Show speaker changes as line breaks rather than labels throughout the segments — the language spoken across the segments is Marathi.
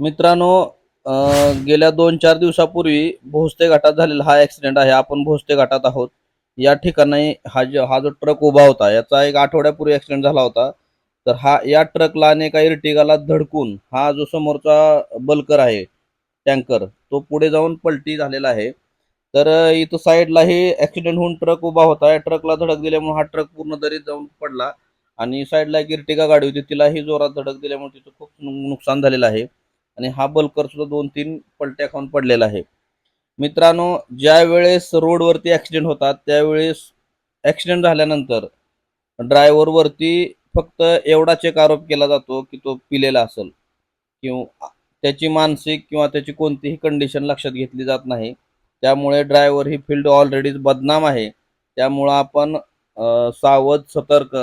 मित्रांनो गेल्या दोन चार दिवसापूर्वी भोसते घाटात झालेला हा ॲक्सिडेंट आहे. आपण भोसते घाटात आहोत. या ठिकाणी हा जो हा जो ट्रक उभा होता याचा एक आठवड्यापूर्वी ॲक्सिडेंट झाला होता. तर हा या ट्रकला आणि एका इर्टिगाला धडकून हा जो समोरचा बल्कर आहे टँकर तो पुढे जाऊन पलटी झालेला आहे. तर अं, इथं साईडलाही ऍक्सिडेंट होऊन ट्रक उभा होता. या ट्रकला धडक दिल्यामुळे हा ट्रक पूर्ण दरीत जाऊन पडला. आणि साईडला एक इर्टिगा गाडी होती. तिलाही जोरात धडक दिल्यामुळे तिथं खूप नुकसान झालेलं आहे. आणि हा बल्कर सुद्धा दोन तीन पलट्या खाऊन पडलेला आहे. मित्रांनो ज्या वेळेस रोडवरती ऍक्सिडेंट होतात त्यावेळेस ऍक्सिडेंट झाल्यानंतर ड्रायव्हरवरती फक्त एवढाच एक आरोप केला जातो की तो पिलेला असेल. किंवा त्याची मानसिक किंवा त्याची कोणतीही कंडिशन लक्षात घेतली जात नाही. त्यामुळे ड्रायव्हर ही फील्ड ऑलरेडीच बदनाम आहे. त्यामुळं आपण सावध सतर्क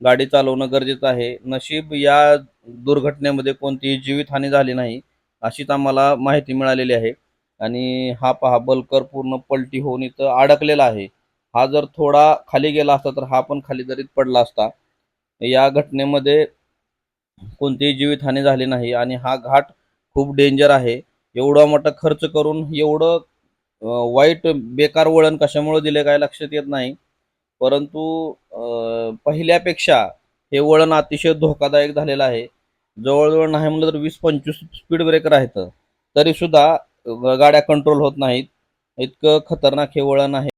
गाडी चालवणं गरजेचं आहे. नशीब या दुर्घटनेमध्ये कोणतीही जीवितहानी झाली नाही अशीच आम्हाला माहिती मिळालेली आहे. आणि हा पहा बलकर पूर्ण पलटी होऊन इथं अडकलेला आहे. हा जर थोडा खाली गेला असता तर हा पण खाली दरीत पडला असता या घटनेमध्ये कोणतीही जीवितहानी झाली नाही आणि हा घाट खूप डेंजर आहे. एवढा मोठा खर्च करून एवढं वाईट बेकार वळण कशामुळे दिले काय लक्षात येत नाही. परंतु पहिल्यापेक्षा हे वळण अतिशय धोकादायक झालेलं आहे. जवळजवळ नाही म्हणलं तर वीस पंचवीस स्पीड ब्रेकर आहेत. तरी सुद्धा गाड्या कंट्रोल होत नाहीत. इतकं खतरनाक हे वळण आहे.